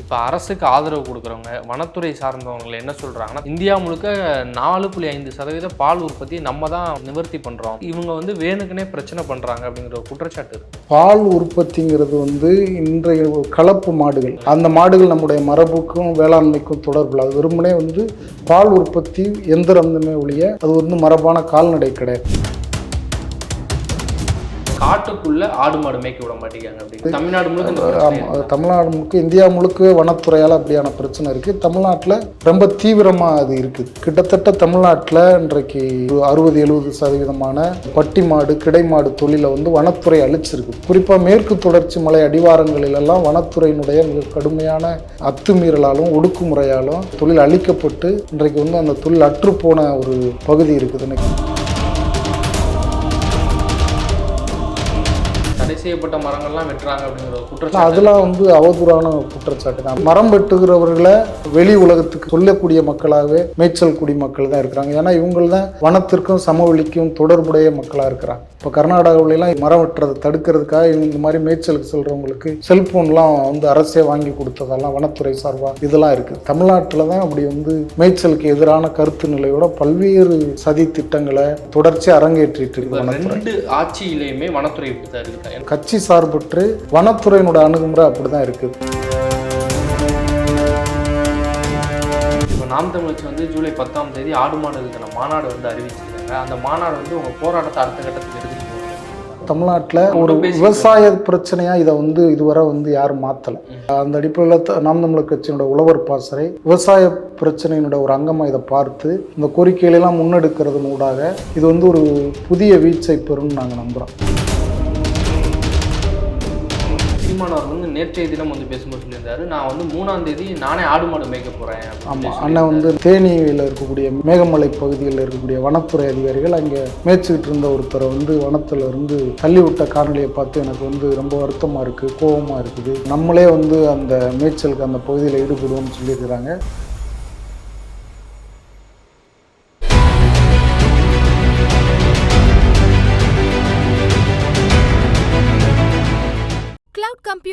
இப்போ அரசுக்கு ஆதரவு கொடுக்குறவங்க வனத்துறை சார்ந்தவங்களை என்ன சொல்கிறாங்கன்னா இந்தியா முழுக்க நாலு புள்ளி ஐந்து சதவீத பால் உற்பத்தி நம்ம தான் நிவர்த்தி பண்ணுறோம் இவங்க வந்து வேணுக்குனே பிரச்சனை பண்ணுறாங்க அப்படிங்கிற ஒரு குற்றச்சாட்டு இருக்கு. பால் உற்பத்திங்கிறது வந்து இன்றைய கலப்பு மாடுகள். அந்த மாடுகள் நம்முடைய மரபுக்கும் வேளாண்மைக்கும் தொடர்பு அது வெறுமனே வந்து பால் உற்பத்தி எந்திரமே ஒழிய அது வந்து மரபான கால்நடை கிடையாது காட்டுக்குள்ள ஆடு மாடு மேய்க்க விட மாட்டேங்காங்க அப்படி தமிழ்நாடு முழுக்க தமிழ்நாடு முழுக்க இந்தியா முழுக்க வனத்துறையால் அப்படியான பிரச்சனை இருக்குது தமிழ்நாட்டில் ரொம்ப தீவிரமாக அது இருக்குது கிட்டத்தட்ட தமிழ்நாட்டில் இன்றைக்கு அறுபது எழுபது சதவீதமான பட்டி மாடு கிடை மாடு தொழிலை வந்து வனத்துறை அழிச்சிருக்கு. குறிப்பாக மேற்கு தொடர்ச்சி மலை அடிவாரங்களிலெல்லாம் வனத்துறையினுடைய மிக கடுமையான அத்துமீறலாலும் ஒடுக்குமுறையாலும் தொழில் அழிக்கப்பட்டு இன்றைக்கு வந்து அந்த தொழில் அற்றுப்போன ஒரு பகுதி இருக்குது. செய்யப்பட்ட மரங்கள்லாம் வெட்டுறாங்க அப்படிங்கிற குற்றச்சாட்டு. அதெல்லாம் வந்து அவதூறான குற்றச்சாட்டு தான். மரம் வெட்டுகிறவர்களை வெளி உலகத்துக்கு சொல்லக்கூடிய மக்களாகவே மேய்ச்சல் குடி மக்கள் தான் இருக்கிறாங்க. ஏன்னா இவங்க தான் வனத்திற்கும் சமவெளிக்கும் தொடர்புடைய மக்களாக இருக்கிறாங்க. இப்போ கர்நாடகாவிலாம் மரம் வெட்டுறதை தடுக்கிறதுக்காக இந்த மாதிரி மேய்ச்சலுக்கு செல்றவங்களுக்கு செல்போன்லாம் வந்து அரசே வாங்கி கொடுத்ததெல்லாம் வனத்துறை சார்பாக இதெல்லாம் இருக்குது தமிழ்நாட்டில் தான் அப்படி வந்து மேய்ச்சலுக்கு எதிரான கருத்து நிலையோட பல்வேறு சதி திட்டங்களை தொடர்ச்சி அரங்கேற்றிட்டு இருக்கு ரெண்டு ஆட்சியிலையுமே வனத்துறை கட்சி சார்பற்று வனத்துறையினோட அணுகுமுறை அப்படி தான் இருக்குது இப்போ நாம் தமிழ்ச்சி வந்து ஜூலை பத்தாம் தேதி ஆடு மாடுகளுக்கான மாநாடு வந்து அறிவிச்சிருக்காங்க. அந்த மாநாடு வந்து உங்க போராட்டத்தை அடுத்த கட்டத்துக்கு எடுத்துட்டு போகுது? தமிழ்நாட்டில் ஒரு. விவசாய பிரச்சனையா இதை வந்து இதுவரை வந்து யாரும் மாற்றலை அந்த அடிப்படையில் நாம் தமிழர் கட்சியினோட உழவர் பாசறை விவசாய பிரச்சனையினோட ஒரு அங்கமாக இதை பார்த்து இந்த கோரிக்கைகளெல்லாம் முன்னெடுக்கிறதன் ஊடாக இது வந்து ஒரு புதிய வீச்சை பெறும்னு நாங்கள் நம்புகிறோம் சீமான் அவர் வந்து நேற்றைய தினம் வந்து பேசும்போது சொல்லியிருந்தாரு. நான் வந்து மூணாம் தேதி நானே ஆடு மாடு மேய்க்க போறேன் அப்படின்னு ஆமாம் அண்ணன் வந்து தேனியில் இருக்கக்கூடிய மேகமலை பகுதியில் இருக்கக்கூடிய வனத்துறை அதிகாரிகள் அங்கே மேய்ச்சிக்கிட்டு இருந்த ஒருத்தரை வந்து வனத்துல இருந்து தள்ளி விட்ட காணொலியை பார்த்து எனக்கு வந்து ரொம்ப வருத்தமாக இருக்குது கோபமாக இருக்குது. நம்மளே வந்து அந்த மேய்ச்சலுக்கு அந்த பகுதியில் ஈடுபடுவோம்னு சொல்லியிருக்கிறாங்க.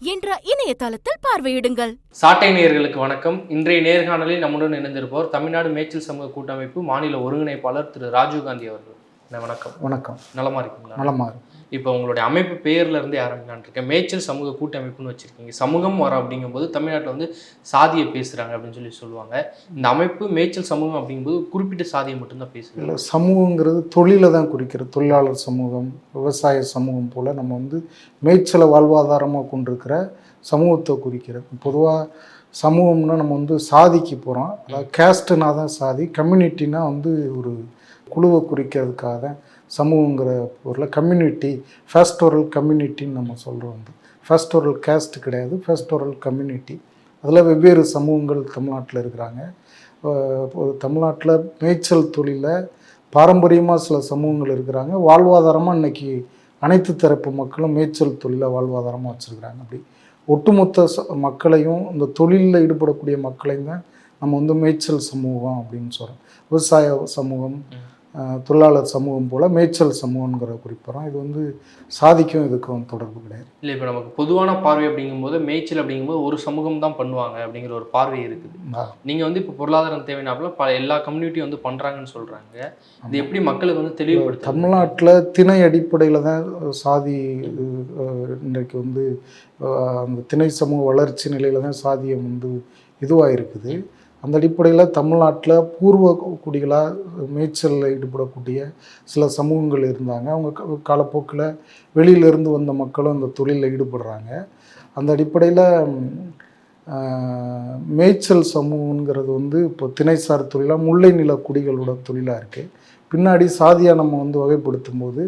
என்ற இணையதளத்தில் பார்வையிடுங்கள். சாட்டை நேயர்களுக்கு வணக்கம். இன்றைய நேர்காணலில் நம்முடன் இணைந்திருப்பவர் தமிழ்நாடு மேய்ச்சல் சமூக கூட்டமைப்பு மாநில ஒருங்கிணைப்பாளர் திரு ராஜீவ்காந்தி அவர்கள். அண்ணா, வணக்கம். வணக்கம். நலமா இருக்கீங்களா? நலமாக இருக்கு. இப்போ உங்களுடைய அமைப்பு பேர்ல இருந்து ஆரம்பிக்கலாம்னு இருக்கேன் மேய்ச்சல் சமூக கூட்டமைப்புன்னு வச்சிருக்கீங்க. சமூகம் வர அப்படிங்கும்போது தமிழ்நாட்டில் வந்து சாதியை பேசுறாங்க அப்படின்னு சொல்லி சொல்லுவாங்க. இந்த அமைப்பு மேய்ச்சல் சமூகம் அப்படிங்கும்போது குறிப்பிட்ட சாதியை மட்டும்தான் பேசுறாங்க. இல்லை சமூகங்கிறது தொழிலை தான் குறிக்கிறது. தொழிலாளர் சமூகம் விவசாய சமூகம் போல் நம்ம வந்து மேய்ச்சலை வாழ்வாதாரமாக கொண்டிருக்கிற சமூகத்தை குறிக்கிறது. பொதுவாக சமூகம்னா நம்ம வந்து சாதிக்கு போகிறோம் அதாவது கேஸ்ட்டுனா தான் சாதி கம்யூனிட்டினா வந்து ஒரு குழுவை குறிக்கிறதுக்காக தான் சமூகங்கிற பொருளில் கம்யூனிட்டி ஃபேஸ்டோரல் கம்யூனிட்டின்னு நம்ம சொல்கிறோம் வந்து. ஃபேஸ்டோரல் கேஸ்ட் கிடையாது ஃபேஸ்டோரல் கம்யூனிட்டி அதில் வெவ்வேறு சமூகங்கள் தமிழ்நாட்டில் இருக்கிறாங்க. தமிழ்நாட்டில் மேய்ச்சல் தொழிலில் பாரம்பரியமாக சில சமூகங்கள் இருக்கிறாங்க. வாழ்வாதாரமாக இன்னைக்கு அனைத்து தரப்பு மக்களும் மேய்ச்சல் தொழிலை வாழ்வாதாரமாக வச்சுருக்கிறாங்க. அப்படி ஒட்டுமொத்த மக்களையும் இந்த தொழிலில் ஈடுபடக்கூடிய மக்களையும் தான் நம்ம வந்து மேய்ச்சல் சமூகம் அப்படின்னு சொல்கிறோம் விவசாய சமூகம் தொழிலாளர் சமூகம் போல் மேய்ச்சல் சமூகங்கிற குறிப்பிட்றோம் இது வந்து சாதிக்கும் இதுக்கும் தொடர்பு கிடையாது. இல்லை இப்போ நமக்கு பொதுவான பார்வை அப்படிங்கும்போது மேய்ச்சல் அப்படிங்கும்போது ஒரு சமூகம் தான் பண்ணுவாங்க அப்படிங்கிற ஒரு பார்வை இருக்குது. ஆ. நீங்க வந்து இப்போ பொருளாதாரம் தேவைனாப்புல பல எல்லா கம்யூனிட்டியும் வந்து பண்றாங்கன்னு சொல்றாங்க. இது எப்படி மக்களுக்கு வந்து தெளிவுபடுத்த தமிழ்நாட்டில் திணை அடிப்படையில் தான் சாதி இன்றைக்கு வந்து அந்த திணை சமூக வளர்ச்சி நிலையில் தான் சாதியம் வந்து இதுவாக இருக்குது. அந்த அடிப்படையில் தமிழ்நாட்டில் பூர்வ குடிகளாக மேய்ச்சலில் ஈடுபடக்கூடிய சில சமூகங்கள் இருந்தாங்க. அவங்க க- காலப்போக்கில் வெளியிலேருந்து வந்த மக்களும் இந்த தொழிலில் ஈடுபடுறாங்க. அந்த அடிப்படையில் மேய்ச்சல் சமூகங்கிறது வந்து இப்போ திணைசார் தொழிலாக முல்லை நில குடிகளோட தொழிலாக இருக்குது பின்னாடி சாதியாக நம்ம வந்து வகைப்படுத்தும் போது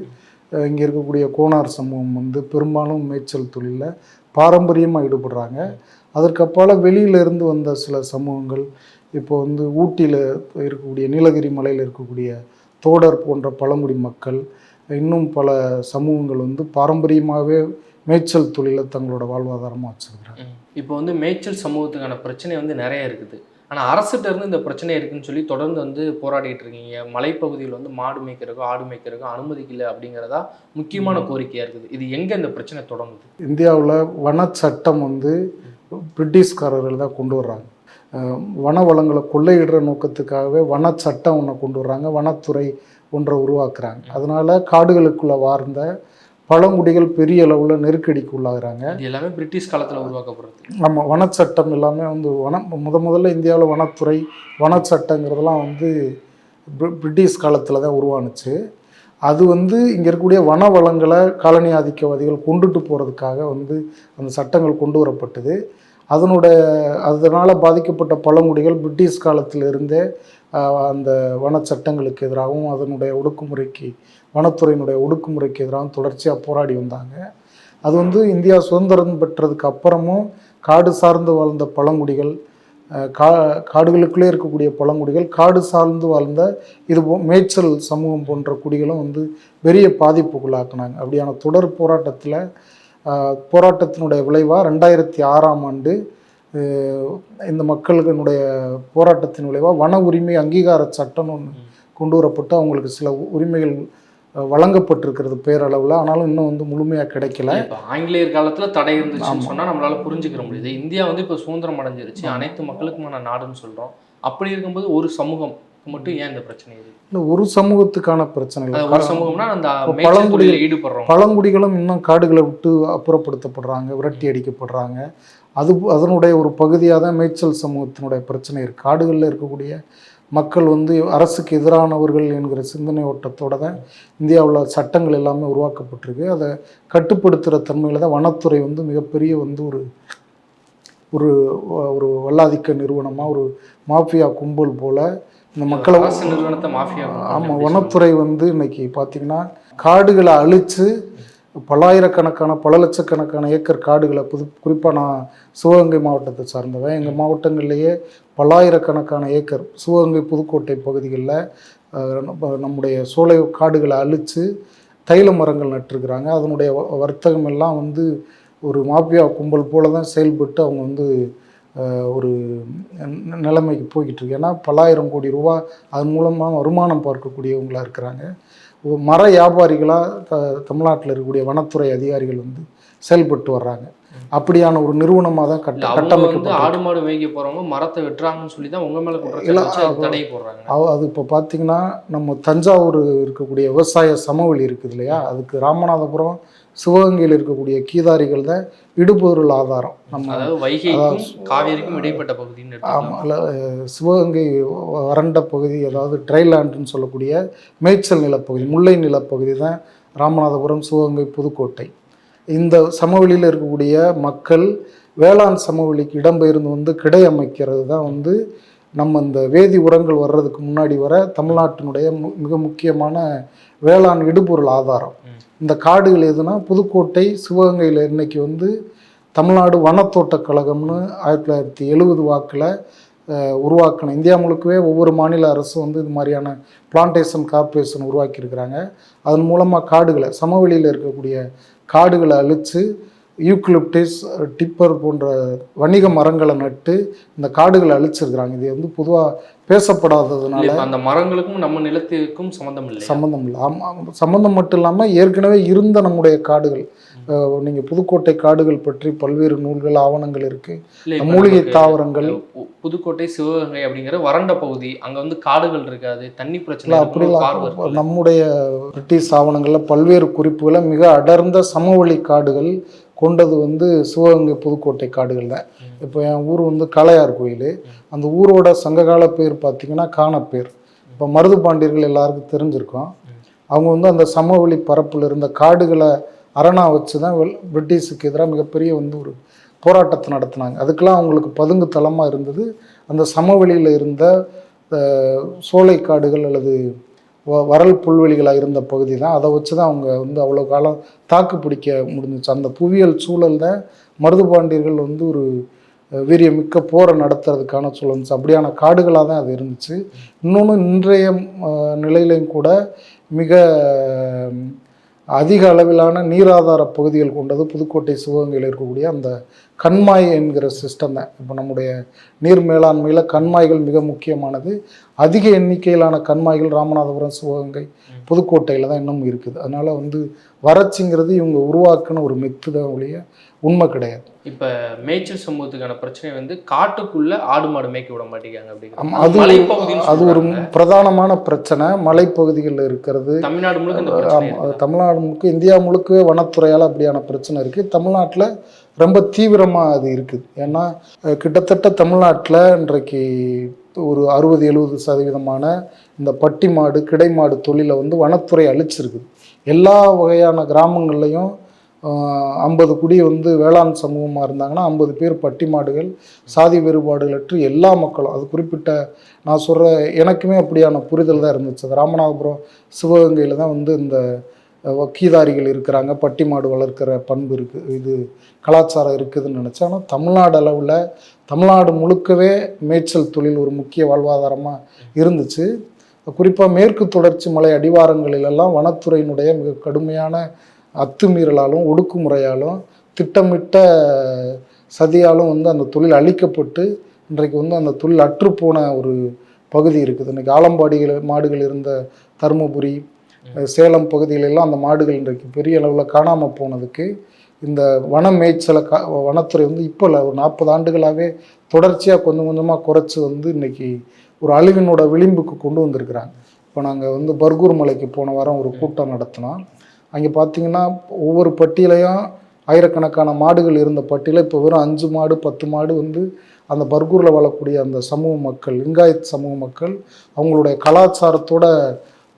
இங்கே இருக்கக்கூடிய கோனார் சமூகம் வந்து பெரும்பாலும் மேய்ச்சல் தொழிலில் பாரம்பரியமாக ஈடுபடுறாங்க. அதற்கப்பால வெளியில இருந்து வந்த சில சமூகங்கள் இப்போ வந்து ஊட்டியில் இருக்கக்கூடிய நீலகிரி மலையில் இருக்கக்கூடிய தோடர் போன்ற பழங்குடி மக்கள் இன்னும் பல சமூகங்கள் வந்து பாரம்பரியமாகவே மேய்ச்சல் தொழிலை தங்களோட வாழ்வாதாரமாக வச்சுருக்கிறாங்க. இப்போ வந்து மேய்ச்சல் சமூகத்துக்கான பிரச்சனை வந்து நிறைய இருக்குது. ஆனால் அரசுகிட்ட இருந்து இந்த பிரச்சனை இருக்குன்னு சொல்லி தொடர்ந்து வந்து போராடிட்டு இருக்கீங்க. மலைப்பகுதியில் வந்து மாடு மேய்க்கிறக்கோ ஆடு மேய்க்கிறக்கோ அனுமதிக்கல அப்படிங்கிறதா முக்கியமான கோரிக்கையாக இருக்குது. இது எங்கே இந்த பிரச்சனை தொடங்குது? இந்தியாவில் வனச்சட்டம் வந்து பிரிட்டிஷ்காரர்கள் தான் கொண்டு வர்றாங்க. வன வளங்களை கொள்ளையிடுற நோக்கத்துக்காகவே வனச்சட்டம் ஒன்று கொண்டு வர்றாங்க. வனத்துறை ஒன்றை உருவாக்குறாங்க. அதனால காடுகளுக்குள்ள வாழ்ந்த பழங்குடிகள் பெரிய அளவில் நெருக்கடிக்கு உள்ளாகிறாங்க. எல்லாமே பிரிட்டிஷ் காலத்தில் உருவாக்கப்படுறது. நம்ம வனச்சட்டம் எல்லாமே வந்து வன முத முதல்ல இந்தியாவில் வனத்துறை வனச்சட்டங்கிறதெல்லாம் வந்து பிரி- பிரிட்டிஷ் காலத்தில் தான் உருவானுச்சு. அது வந்து இங்கே இருக்கக்கூடிய வன வளங்களை காலனி ஆதிக்கவாதிகள் கொண்டுட்டு போகிறதுக்காக வந்து அந்த சட்டங்கள் கொண்டு வரப்பட்டது. அதனுடைய அதனால் பாதிக்கப்பட்ட பழங்குடிகள் பிரிட்டிஷ் காலத்தில் இருந்தே அந்த வனச்சட்டங்களுக்கு எதிராகவும் அதனுடைய ஒடுக்குமுறைக்கு வனத்துறையினுடைய ஒடுக்குமுறைக்கு எதிராகவும் தொடர்ச்சியாக போராடி வந்தாங்க. அது வந்து இந்தியா சுதந்திரம் பெற்றதுக்கு அப்புறமும் காடு சார்ந்து வாழ்ந்த பழங்குடிகள் கா காடுகளுக்குள்ளே இருக்கக்கூடிய பழங்குடிகள் காடு சார்ந்து வாழ்ந்த இது போ மேய்ச்சல் சமூகம் போன்ற குடிகளும் வந்து பெரிய பாதிப்புக்குள்ளாக்குனாங்க. அப்படியான தொடர் போராட்டத்தில் போராட்டத்தினுடைய விளைவாக ரெண்டாயிரத்தி ஆறாம் ஆண்டு இந்த மக்களுடைய போராட்டத்தின் விளைவாக வன உரிமை அங்கீகார சட்டம்னு ஒன்று கொண்டு வரப்பட்டு அவங்களுக்கு சில உரிமைகள் வழங்கப்பட்டிருக்கிறது பேரளவில். ஆனாலும் இன்னும் வந்து முழுமையாக கிடைக்கல. இப்போ ஆங்கிலேயர் காலத்துல தடை இருந்துச்சுன்னு சொன்னா நம்மளால புரிஞ்சுக்கிற முடியுது. இந்தியா வந்து இப்போ சுதந்திரம் அடைஞ்சிருச்சு. அனைத்து மக்களுக்குமான நாடுன்னு சொல்றோம். அப்படி இருக்கும்போது ஒரு சமூகம் மட்டும் ஏன் இந்த பிரச்சனை இல்லை ஒரு சமூகத்துக்கான பிரச்சனை இல்லை ஒரு சமூகம்னா அந்த தொழிலில் ஈடுபடுறவங்க. பழங்குடிகளும் இன்னும் காடுகளை விட்டு அப்புறப்படுத்தப்படுறாங்க விரட்டி அடிக்கப்படுறாங்க. அது அதனுடைய ஒரு பகுதியாக தான் மேய்ச்சல் சமூகத்தினுடைய பிரச்சனை இருக்குது காடுகளில் இருக்கக்கூடிய மக்கள் வந்து அரசுக்கு எதிரானவர்கள் என்கிற சிந்தனை ஓட்டத்தோட தான் இந்தியாவில் சட்டங்கள் எல்லாமே உருவாக்கப்பட்டிருக்கு. அதை கட்டுப்படுத்துகிற தன்மையில் தான் வனத்துறை வந்து மிகப்பெரிய வந்து ஒரு ஒரு ஒரு வல்லாதிக்க நிறுவனமாக ஒரு மாஃபியா கும்பல் போல் இந்த மக்களை நிறுவனத்தை மாஃபியா ஆமாம் வனத்துறை வந்து இன்னைக்கு பார்த்தீங்கன்னா காடுகளை அழித்து பல்லாயிரக்கணக்கான பல லட்சக்கணக்கான ஏக்கர் காடுகளை புது குறிப்பாக நான் சிவகங்கை மாவட்டத்தை சார்ந்தவன். எங்கள் மாவட்டங்கள்லேயே பல்லாயிரக்கணக்கான ஏக்கர் சிவகங்கை புதுக்கோட்டை பகுதிகளில் நம்முடைய சோலை காடுகளை அழித்து தைல மரங்கள் நட்டிருக்கிறாங்க. அதனுடைய வர்த்தகம் எல்லாம் வந்து ஒரு மாஃபியா கும்பல் போல தான் செயல்பட்டு அவங்க வந்து ஒரு நிலைமைக்கு போய்கிட்டு இருக்கு. ஏன்னா பல்லாயிரம் கோடி ரூபா அதன் மூலமாக வருமானம் பார்க்கக்கூடியவங்களா இருக்கிறாங்க. மர வியாபாரிகளாக த தமிழ்நாட்டில் இருக்கக்கூடிய வனத்துறை அதிகாரிகள் வந்து செயல்பட்டு வர்றாங்க. அப்படியான ஒரு நிறுவனமாக தான் கட்ட கட்டமைக்கப்பட்டு ஆடு மாடு மேய்க்க போறவங்க மரத்தை வெட்டுறாங்கன்னு சொல்லி தான் உங்க மேல தடை போடுறாங்க. அது இப்போ பார்த்தீங்கன்னா நம்ம தஞ்சாவூர் இருக்கக்கூடிய விவசாய சமவெளி இருக்குது இல்லையா? அதுக்கு ராமநாதபுரம் சிவகங்கையில் இருக்கக்கூடிய கீதாரிகள் தான் இடுபொருள் ஆதாரம். நம்ம காவேரிக்கும் இடைப்பட்ட பகுதின்னு ஆமாம் சிவகங்கை வறண்ட பகுதி அதாவது ட்ரைலாண்டுன்னு சொல்லக்கூடிய மேய்ச்சல் நிலப்பகுதி முல்லை நிலப்பகுதி தான் ராமநாதபுரம் சிவகங்கை புதுக்கோட்டை. இந்த சமவெளியில் இருக்கக்கூடிய மக்கள் வேளாண் சமவெளிக்கு இடம்பெயர்ந்து வந்து கிடை அமைக்கிறது தான் வந்து நம்ம இந்த வேதி உரங்கள் வர்றதுக்கு முன்னாடி வர தமிழ்நாட்டினுடைய மு- மிக முக்கியமான வேளாண் இடுபொருள் ஆதாரம். இந்த காடுகள் எதுனா புதுக்கோட்டை சிவகங்கையில் இன்னைக்கு வந்து தமிழ்நாடு வனத்தோட்டக் கழகம்னு ஆயிரத்தி தொள்ளாயிரத்தி எழுபது வாக்கில் உருவாக்கின இந்தியா முழுக்கவே ஒவ்வொரு மாநில அரசும் வந்து இது மாதிரியான பிளான்டேஷன் கார்ப்பரேஷன் உருவாக்கியிருக்கிறாங்க. அதன் மூலமாக காடுகளை சமவெளியில் இருக்கக்கூடிய காடுகளை அழித்து யூக்லிப்டிஸ் டிப்பர் போன்ற வணிக மரங்களை நட்டு இந்த காடுகளை அழிச்சிருக்கிறாங்க. இது வந்து பொதுவாக பேசப்படாததுனால அந்த மரங்களுக்கும் நம்ம நிலத்திற்கும் சம்பந்தம் இல்லை சம்மந்தம் இல்லை. ஆமாம் சம்மந்தம் மட்டும் இல்லாமல் ஏற்கனவே இருந்த நம்முடைய காடுகள் நீங்கள் புதுக்கோட்டை காடுகள் பற்றி பல்வேறு நூல்கள் ஆவணங்கள் இருக்குது மூலிகை தாவரங்கள். புதுக்கோட்டை சிவகங்கை அப்படிங்கிற வறண்ட பகுதி அங்க வந்து காடுகள் இருக்காது தண்ணி பிரச்சனை அப்படிலாம். நம்முடைய பிரிட்டிஷ் ஆவணங்களில் பல்வேறு குறிப்புகளை மிக அடர்ந்த சமவெளி காடுகள் கொண்டது வந்து சிவகங்கை புதுக்கோட்டை காடுகள் தான் இப்போ என் ஊர் வந்து கலையார் கோயில். அந்த ஊரோட சங்ககால பேர் பார்த்தீங்கன்னா காணப்பேர். இப்போ மருது பாண்டியர்கள் எல்லாருக்கும் தெரிஞ்சிருக்கோம். அவங்க வந்து அந்த சமவெளி பரப்பில் இருந்த காடுகளை அரணா வச்சு தான் பிரிட்டிஷுக்கு எதிராக மிகப்பெரிய வந்து ஒரு போராட்டத்தை நடத்தினாங்க. அதுக்கெல்லாம் அவங்களுக்கு பதுங்கு தளமாக இருந்தது. அந்த சமவெளியில் இருந்த சோலை காடுகள் அல்லது வரல் புல்வெளிகளாக இருந்த பகுதி தான் அதை வச்சு தான் அவங்க வந்து அவ்வளோ காலம் தாக்கு பிடிக்க முடிஞ்சிச்சு. அந்த புவியியல் சூழல் தான் மருதுபாண்டியர்கள் வந்து ஒரு வீரியமிக்க போரை நடத்துறதுக்கான சூழல் இருந்துச்சு. அப்படியான காடுகளாக தான் அது இருந்துச்சு. இன்னொன்று இன்றைய நிலையிலையும் கூட மிக அதிக அளவிலான நீராதார பகுதிகள் கொண்டது புதுக்கோட்டை சிவகங்கையில் இருக்கக்கூடிய அந்த கண்மாய் என்கிற சிஸ்டம் தான். இப்போ நம்முடைய நீர் மேலாண்மையில் கண்மாய்கள் மிக முக்கியமானது. அதிக எண்ணிக்கையிலான கண்மாய்கள் ராமநாதபுரம் சிவகங்கை புதுக்கோட்டையில் தான் இன்னும் இருக்குது. அதனால் வந்து வறட்சிங்கிறது இவங்க உருவாக்குன ஒரு மெத்து தான் ஒழிய உண்மை கிடையாது. இப்ப மேய்ச்சல் சமூகத்துக்கான பிரச்சனை வந்து காட்டுக்குள்ள ஆடு மாடு மேய்க்க விட மாட்டேங்கிறாங்க அப்படிங்கிறது. அது ஒரு. பிரதானமான பிரச்சனை. மலைப்பகுதிகளில் இருக்கிறது. தமிழ்நாடு முழுக்க இந்த பிரச்சனை ஆமா, இருக்குதா? தமிழ்நாடு முழுக்க இந்தியா முழுக்கவே வனத்துறையால் அப்படியான பிரச்சனை இருக்குது தமிழ்நாட்டில் ரொம்ப தீவிரமாக அது இருக்குது. ஏன்னா கிட்டத்தட்ட தமிழ்நாட்டில் இன்றைக்கு ஒரு அறுபது எழுபது சதவீதமான இந்த பட்டி மாடு கிடை மாடு தொழிலை வந்து வனத்துறை அழிச்சிருக்குது. எல்லா வகையான கிராமங்கள்லையும் ஐம்பது குடி வந்து வேளாண் சமூகமாக இருந்தாங்கன்னா ஐம்பது பேர் பட்டி மாடுகள் சாதி வேறுபாடுகளற்று எல்லா மக்களும். அது குறிப்பிட்ட நான் சொல்கிற எனக்குமே அப்படியான புரிதல் தான் இருந்துச்சு. அது ராமநாதபுரம் சிவகங்கையில் தான் வந்து இந்த வக்கீதாரிகள் இருக்கிறாங்க. பட்டி மாடு வளர்க்குற பண்பு இருக்குது இது கலாச்சாரம் இருக்குதுன்னு நினச்சேன். ஆனால் தமிழ்நாடு அளவில் தமிழ்நாடு முழுக்கவே மேய்ச்சல் தொழில் ஒரு முக்கிய வாழ்வாதாரமாக இருந்துச்சு. குறிப்பாக மேற்கு தொடர்ச்சி மலை அடிவாரங்களிலெல்லாம் வனத்துறையினுடைய மிக கடுமையான அத்துமீறலாலும் ஒடுக்குமுறையாலும் திட்டமிட்ட சதியாலும் வந்து அந்த தொழில் அழிக்கப்பட்டு இன்றைக்கு வந்து அந்த தொழில் அற்றுப்போன ஒரு பகுதி இருக்குது. இன்றைக்கி ஆலம்பாடிகள் மாடுகள் இருந்த தருமபுரி சேலம் பகுதிகளெல்லாம் அந்த மாடுகள் இன்றைக்கு பெரிய அளவில் காணாமல் போனதுக்கு இந்த வன மேய்ச்சலை கா வனத்துறை வந்து இப்போ இல்லை ஒரு நாற்பது ஆண்டுகளாகவே தொடர்ச்சியாக கொஞ்சம் கொஞ்சமாக குறைச்சி வந்து இன்னைக்கு ஒரு அழிவினோட விளிம்புக்கு கொண்டு வந்திருக்கிறாங்க. இப்போ நாங்கள் வந்து பர்கூர் மலைக்கு போன வாரம் ஒரு கூட்டம் நடத்தினோம். அங்கே பார்த்தீங்கன்னா ஒவ்வொரு பட்டியலையும் ஆயிரக்கணக்கான மாடுகள் இருந்த பட்டியல இப்போ வெறும் அஞ்சு மாடு பத்து மாடு வந்து அந்த பர்கூரில் வாழக்கூடிய அந்த சமூக மக்கள் லிங்காயத் சமூக மக்கள் அவங்களுடைய கலாச்சாரத்தோட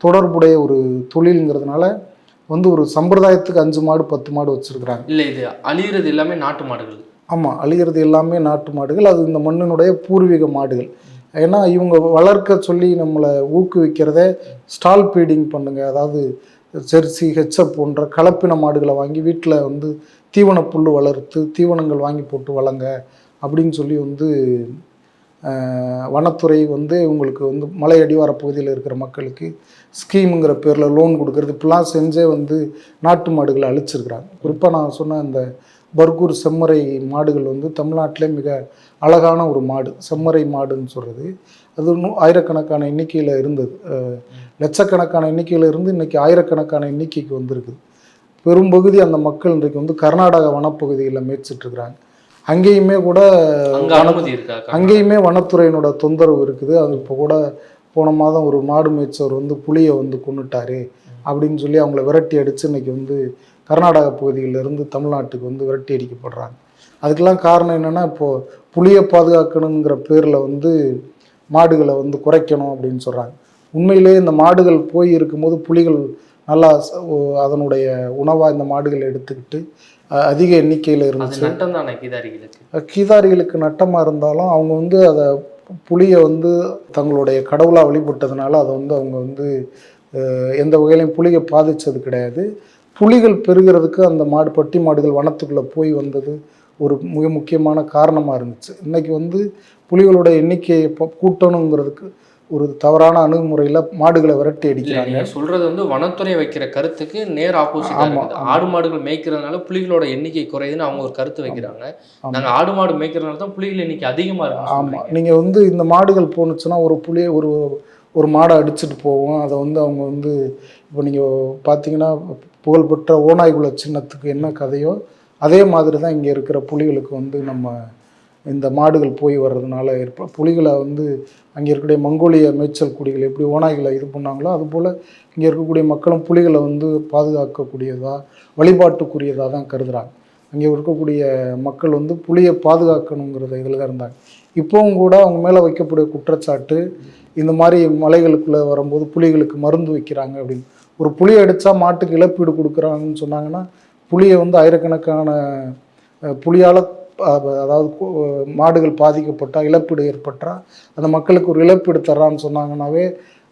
தொடர்புடைய ஒரு தொழிலுங்கிறதுனால வந்து ஒரு சம்பிரதாயத்துக்கு அஞ்சு மாடு பத்து மாடு வச்சுருக்குறாங்க. இல்ல இது அழியிறது எல்லாமே நாட்டு மாடுகள். ஆமாம் அழிகிறது எல்லாமே நாட்டு மாடுகள். அது இந்த மண்ணினுடைய பூர்வீக மாடுகள். ஏன்னா இவங்க வளர்க்க சொல்லி நம்மளை ஊக்குவிக்கிறதே ஸ்டால் ஃபீடிங் பண்ணுங்க. அதாவது ஜெர்சி ஹெச்எப் போன்ற கலப்பின மாடுகளை வாங்கி வீட்டில் வந்து தீவன புல் வளர்த்து தீவனங்கள் வாங்கி போட்டு வளங்க அப்படின்னு சொல்லி வந்து வனத்துறை வந்து இவங்களுக்கு வந்து மலை அடிவார பகுதியில் இருக்கிற மக்களுக்கு ஸ்கீமுங்கிற பேரில் லோன் கொடுக்கறது இப்படிலாம் செஞ்சே வந்து நாட்டு மாடுகளை அழிச்சிருக்கிறாங்க. குறிப்பாக நான் சொன்ன இந்த பர்கூர் செம்மறை மாடுகள் வந்து தமிழ்நாட்டிலே மிக அழகான ஒரு மாடு செம்மறை மாடுன்னு சொல்கிறது அது இன்னும் ஆயிரக்கணக்கான எண்ணிக்கையில் இருந்தது. லட்சக்கணக்கான எண்ணிக்கையில் இருந்து இன்னைக்கு ஆயிரக்கணக்கான எண்ணிக்கைக்கு வந்திருக்குது. பெரும்பகுதி அந்த மக்கள் இன்றைக்கு வந்து கர்நாடக வனப்பகுதியில் மேய்ச்சிட்டு இருக்கிறாங்க அங்கேயுமே கூட அங்கேயுமே வனத்துறையினோட தொந்தரவு இருக்குது. அது இப்போ கூட போன மாதம் ஒரு மாடு மேய்ச்சவர் வந்து புலியை வந்து கொன்னுட்டாரு அப்படின்னு சொல்லி அவங்கள விரட்டி அடித்து இன்னைக்கு வந்து கர்நாடக பகுதியிலிருந்து தமிழ்நாட்டுக்கு வந்து விரட்டி அடிக்கப்படுறாங்க. அதுக்கெல்லாம் காரணம் என்னென்னா இப்போது புலியை பாதுகாக்கணுங்கிற பேரில் வந்து மாடுகளை வந்து குறைக்கணும் அப்படின்னு சொல்கிறாங்க உண்மையிலே இந்த மாடுகள் போய் இருக்கும்போது புலிகள் நல்லா அதனுடைய உணவாக இந்த மாடுகளை எடுத்துக்கிட்டு அதிக எண்ணிக்கையில் இருந்துச்சு. கீதாரிகளுக்கு? நட்டமாக இருந்தாலும் அவங்க வந்து அதை புலியை வந்து தங்களுடைய கடவுளாக வழிபட்டதுனால அதை வந்து அவங்க வந்து எந்த வகையிலையும் புலியை பாதித்தது கிடையாது. புலிகள் பெருகிறதுக்கு அந்த மாடு பட்டி மாடுகள் வனத்துக்குள்ளே போய் வந்தது ஒரு மிக முக்கியமான காரணமாக இருந்துச்சு. இன்னைக்கு வந்து புலிகளோட எண்ணிக்கையை கூட்டணுங்கிறதுக்கு ஒரு தவறான அணுகுமுறையில் மாடுகளை விரட்டி அடிக்கிறாங்க. சொல்றது வந்து வனத்துறை வைக்கிற கருத்துக்கு நேர் ஆப்போசிட்டா ஆமா, இருக்குது. ஆமா. ஆடு மாடுகள் மேய்க்கிறதுனால புலிகளோட எண்ணிக்கை குறையுதுன்னு அவங்க ஒரு கருத்து வைக்கிறாங்க. ஆமா. நாங்க ஆடு மாடு மேய்க்கிறதுனால தான் புலிகள் எண்ணிக்கை அதிகமா இருக்கு ஆமாம் நீங்கள் வந்து இந்த மாடுகள் போணுச்சுன்னா ஒரு புளிய ஒரு ஒரு மாடை அடிச்சுட்டு போவோம். அதை வந்து அவங்க வந்து இப்போ நீங்கள் பார்த்தீங்கன்னா புகழ்பெற்ற ஓநாய்குல சின்னத்துக்கு என்ன கதையோ அதே மாதிரி தான் இங்கே இருக்கிற புலிகளுக்கு வந்து நம்ம இந்த மாடுகள் போய் வர்றதுனால ஏற்ப புலிகளை வந்து அங்கே இருக்கக்கூடிய மங்கோலிய மேய்ச்சல் குடிகள் எப்படி ஓநாய்களை இது பண்ணாங்களோ அதுபோல் இங்கே இருக்கக்கூடிய மக்களும் புலிகளை வந்து பாதுகாக்கக்கூடியதாக வழிபாட்டுக்குரியதாக தான் கருதுகிறாங்க அங்கே இருக்கக்கூடிய மக்கள் வந்து புலியை பாதுகாக்கணுங்கிறத இதில் தான் இருந்தாங்க. இப்போவும் கூட அவங்க மேலே வைக்கக்கூடிய குற்றச்சாட்டு இந்த மாதிரி மலைகளுக்குள்ளே வரும்போது புலிகளுக்கு மருந்து வைக்கிறாங்க அப்படின்னு. ஒரு புலி அடித்தா மாட்டுக்கு இழப்பீடு கொடுக்குறாங்கன்னு சொன்னாங்கன்னா புலியை வந்து ஆயிரக்கணக்கான புலியால் அதாவது மாடுகள் பாதிக்கப்பட்டால் இழப்பீடு ஏற்பட்டால் அந்த மக்களுக்கு ஒரு இழப்பீடு தர்றான்னு சொன்னாங்கன்னாவே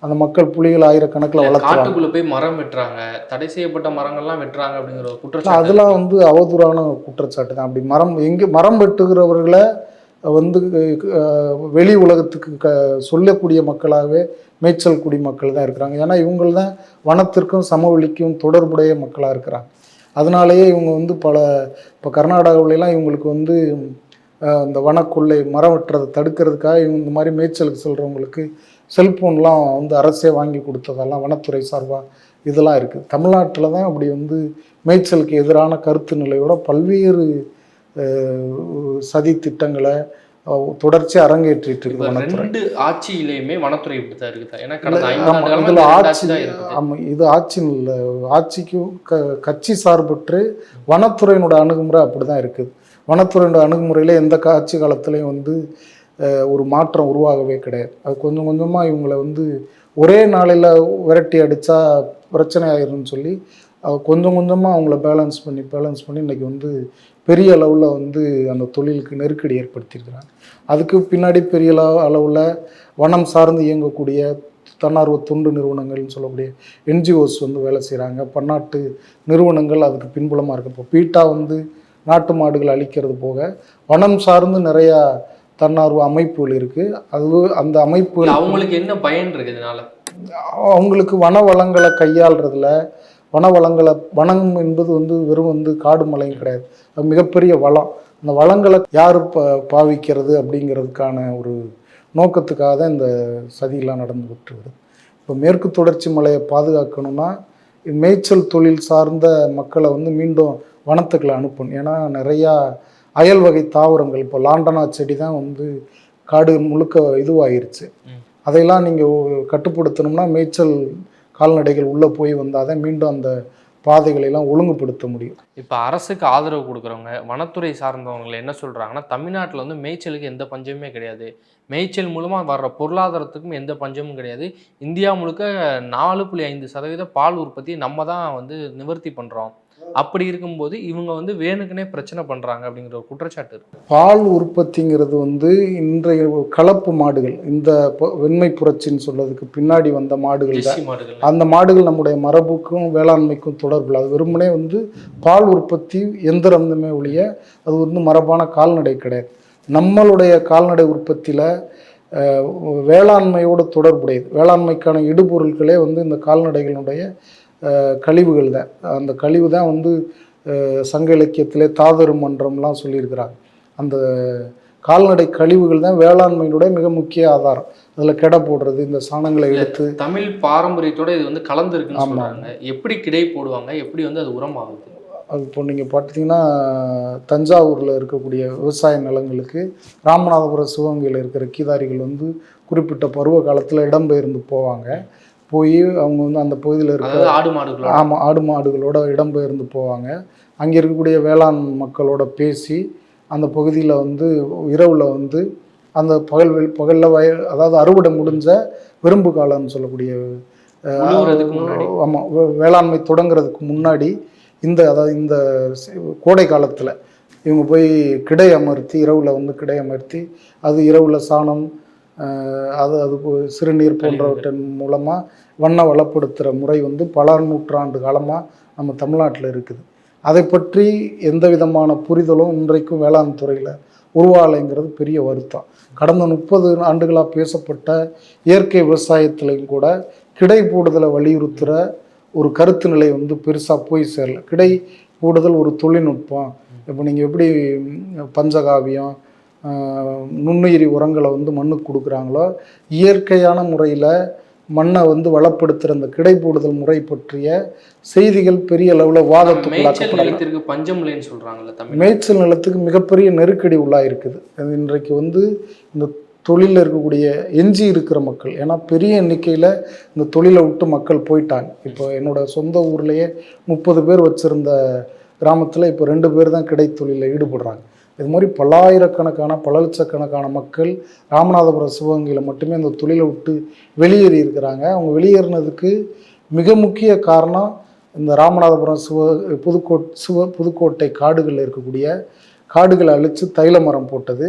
அந்த மக்கள் புலிகள் ஆயிரக்கணக்கில் காட்டுக்குள்ள போய் மரம் வெட்டுறாங்க. தடை செய்யப்பட்ட மரங்கள்லாம் வெட்டுறாங்க அப்படிங்கிற ஒரு குற்றச்சாட்டு. அதெல்லாம் வந்து அவதூறான குற்றச்சாட்டு தான். அப்படி மரம் எங்கே மரம் வெட்டுகிறவர்களை வந்து வெளி உலகத்துக்கு க சொல்லக்கூடிய மக்களாகவே மேய்ச்சல் குடி மக்கள் தான் இருக்கிறாங்க. ஏன்னா இவங்க தான் வனத்திற்கும் சமவெளிக்கும் தொடர்புடைய மக்களாக இருக்கிறாங்க. அதனாலேயே இவங்க வந்து பல இப்போ கர்நாடகாவிலலாம் இவங்களுக்கு வந்து இந்த வனக்கொள்ளை மரம் வெட்டுறதை தடுக்கிறதுக்காக இவங்க இந்த மாதிரி மேய்ச்சலுக்கு செல்கிறவங்களுக்கு செல்ஃபோன்லாம் வந்து அரசே வாங்கி கொடுத்ததெல்லாம் வனத்துறை சார்பாக இதெல்லாம் இருக்குது தமிழ்நாட்டில் தான் அப்படி வந்து மேய்ச்சலுக்கு எதிரான கருத்து நிலையோட பல்வேறு சதி திட்டங்களை அஹ், தொடர்ச்சியாக அரங்கேற்றிட்டு வனத்துறை. ரெண்டு ஆட்சியிலையுமே வனத்துறை இப்படித்தான் இருக்குதா. ஏன்னா கடந்த ஆட்சி இது ஆட்சின்னு இல்லை. ஆட்சிக்கும் க கட்சி சார்பற்று வனத்துறையினோட அணுகுமுறை அப்படி தான் இருக்குது. வனத்துறையோட அணுகுமுறையில் எந்த ஆட்சி காலத்துலேயும் வந்து ஒரு மாற்றம் உருவாகவே கிடையாது. அது கொஞ்சம் கொஞ்சமாக இவங்களை வந்து ஒரே நாளில் விரட்டி அடித்தா பிரச்சனை ஆயிரும்னு சொல்லி கொஞ்சம் கொஞ்சமாக அவங்கள பேலன்ஸ் பண்ணி பேலன்ஸ் பண்ணி இன்றைக்கி வந்து பெரிய அளவில் வந்து அந்த தொழிலுக்கு நெருக்கடி ஏற்படுத்தியிருக்கிறாங்க. அதுக்கு பின்னாடி பெரிய அளவில் வனம் சார்ந்து இயங்கக்கூடிய தன்னார்வ தொண்டு நிறுவனங்கள்னு சொல்லக்கூடிய என்ஜிஓஸ் வந்து வேலை செய்கிறாங்க பன்னாட்டு நிறுவனங்கள் அதுக்கு பின்புலமாக இருக்கு. இப்போ பீட்டா வந்து நாட்டு மாடுகள் அழிக்கிறது போக வனம் சார்ந்து நிறையா தன்னார்வ அமைப்புகள் இருக்குது அது அந்த அமைப்புகள் இல்ல, அவங்களுக்கு என்ன பயன் இருக்கு இதனால? அவங்களுக்கு வன வளங்களை கையாளுறதுல வன வளங்களை வனம் என்பது வந்து வெறும் வந்து காடு மலையும் கிடையாது. அது மிகப்பெரிய வளம். அந்த வளங்களை யார் ப பாவிக்கிறது அப்படிங்கிறதுக்கான ஒரு நோக்கத்துக்காக தான் இந்த சதியெல்லாம் நடந்துகிட்டு வருது இப்போ மேற்கு தொடர்ச்சி மலையை பாதுகாக்கணும்னா மேய்ச்சல் தொழில் சார்ந்த மக்களை வந்து மீண்டும் வனத்துக்குள்ள அனுப்பணும். ஏன்னா நிறையா அயல் வகை தாவரங்கள் இப்போ லாண்டனா செடி தான் வந்து காடு முழுக்க இதுவாயிருச்சு. ம். அதையெல்லாம் நீங்கள் கட்டுப்படுத்தணும்னா மேய்ச்சல் கால்நடைகள் உள்ளே போய் வந்தால் தான் மீண்டும் அந்த பாதைகளை எல்லாம் ஒழுங்குபடுத்த முடியும். இப்போ அரசுக்கு ஆதரவு கொடுக்குறவங்க வனத்துறை சார்ந்தவங்களை என்ன சொல்கிறாங்கன்னா தமிழ்நாட்டில் வந்து மேய்ச்சலுக்கு எந்த பஞ்சமுமே கிடையாது. மேய்ச்சல் மூலமாக வர்ற பொருளாதாரத்துக்கும் எந்த பஞ்சமும் கிடையாது. இந்தியா முழுக்க நாலு புள்ளி ஐந்து சதவீத பால் உற்பத்தி நம்ம தான் வந்து நிவர்த்தி பண்ணுறோம் அப்படி இருக்கும்போது இவங்க வந்து வேணுக்குனே பிரச்சனை பண்றாங்க அப்படிங்கிற ஒரு குற்றச்சாட்டு இருக்கு. பால் உற்பத்திங்கிறது வந்து இன்றைய கலப்பு மாடுகள் இந்த வெண்மை புரட்சின்னு சொல்றதுக்கு பின்னாடி வந்த மாடுகள் அந்த மாடுகள் நம்முடைய மரபுக்கும் வேளாண்மைக்கும் தொடர்பில் அது வெறுமனே வந்து பால் உற்பத்தி எந்திரமே ஒழிய அது வந்து மரபான கால்நடை கிடையாது. நம்மளுடைய கால்நடை உற்பத்தியில் வேளாண்மையோடு தொடர்புடையது. வேளாண்மைக்கான இடுபொருட்களே வந்து இந்த கால்நடைகளுடைய கழிவுகள் தான். அந்த கழிவு தான் வந்து சங்க இலக்கியத்திலே தாதரு மன்றம்லாம் சொல்லியிருக்கிறாங்க. அந்த கால்நடை கழிவுகள் தான் வேளாண்மையினுடைய மிக முக்கிய ஆதாரம். அதில் கெடை போடுறது இந்த சாணங்களை எடுத்து தமிழ் பாரம்பரியத்தோட இது வந்து கலந்துருக்குன்னு ஆமா. சொல்றாங்க. எப்படி கிடை போடுவாங்க? எப்படி வந்து அது உரமாகுது? அது இப்போ நீங்கள் பார்த்தீங்கன்னா தஞ்சாவூரில் இருக்கக்கூடிய விவசாய நிலங்களுக்கு ராமநாதபுரம் சிவகங்கையில் இருக்கிற கீதாரிகள் வந்து குறிப்பிட்ட பருவ காலத்தில் இடம்பெயர்ந்து போவாங்க. போய் அவங்க வந்து அந்த பகுதியில் இருக்க அதாவது ஆடு மாடுகளோட ஆமாம் ஆடு மாடுகளோட இடம்பெயர்ந்து போவாங்க அங்கே இருக்கக்கூடிய வேளாண் மக்களோட பேசி அந்த பகுதியில் வந்து இரவில் வந்து அந்த பகல் பகலில் வய அதாவது அறுவடை முடிஞ்ச விரும்பு காலம்னு சொல்லக்கூடிய. ஆமாம் வேளாண்மை தொடங்குறதுக்கு முன்னாடி இந்த அதாவது இந்த கோடை காலத்தில் இவங்க போய் கிடை அமர்த்தி இரவில் வந்து கிடை அமர்த்தி அது இரவில் சாணம் அது அது சிறுநீர் போன்றவற்றின் மூலமாக வண்ண வளப்படுத்துகிற முறை வந்து பல நூற்றாண்டு காலமாக நம்ம தமிழ்நாட்டில் இருக்குது. அதை பற்றி எந்த விதமான புரிதலும் இன்றைக்கும் வேளாண் துறையில் உருவாலைங்கிறது பெரிய வருத்தம். கடந்த முப்பது ஆண்டுகளாக பேசப்பட்ட இயற்கை விவசாயத்திலையும் கூட கிடை போடுதலை வலியுறுத்துகிற ஒரு கருத்து நிலை வந்து பெருசாக போய் சேரல. கிடை போடுதல் ஒரு தொழில்நுட்பம். இப்போ நீங்கள் எப்படி பஞ்சகாவியம் நுண்ணுயிரி உரங்களை வந்து மண்ணுக்கு கொடுக்குறாங்களோ இயற்கையான முறையில் மண்ணை வந்து வளப்படுத்துகிற அந்த கிடை போடுதல் முறை பற்றிய செய்திகள் பெரிய அளவில் வாதத்துக்குள்ளாக்கப்படலாம் பஞ்சம் தமிழ் மேய்ச்சல் நிலத்துக்கு மிகப்பெரிய நெருக்கடி உள்ளாக இருக்குது அது இன்றைக்கு வந்து இந்த தொழிலில் இருக்கக்கூடிய எஞ்சி இருக்கிற மக்கள் ஏன்னா பெரிய எண்ணிக்கையில் இந்த தொழிலை விட்டு மக்கள் போயிட்டாங்க. இப்போ என்னோட சொந்த ஊர்லேயே முப்பது பேர் வச்சுருந்த கிராமத்தில் இப்போ ரெண்டு பேர் தான் கிடை தொழிலில் ஈடுபடுறாங்க. இது மாதிரி பல்லாயிரக்கணக்கான பல லட்சக்கணக்கான மக்கள் ராமநாதபுரம் சிவகங்கையில் மட்டுமே அந்த தொழிலை விட்டு வெளியேறி இருக்கிறாங்க. அவங்க வெளியேறினதுக்கு மிக முக்கிய காரணம் இந்த ராமநாதபுரம் சிவ புதுக்கோட் சிவ புதுக்கோட்டை காடுகளில் இருக்கக்கூடிய காடுகளை அழித்து தைல மரம் போட்டது.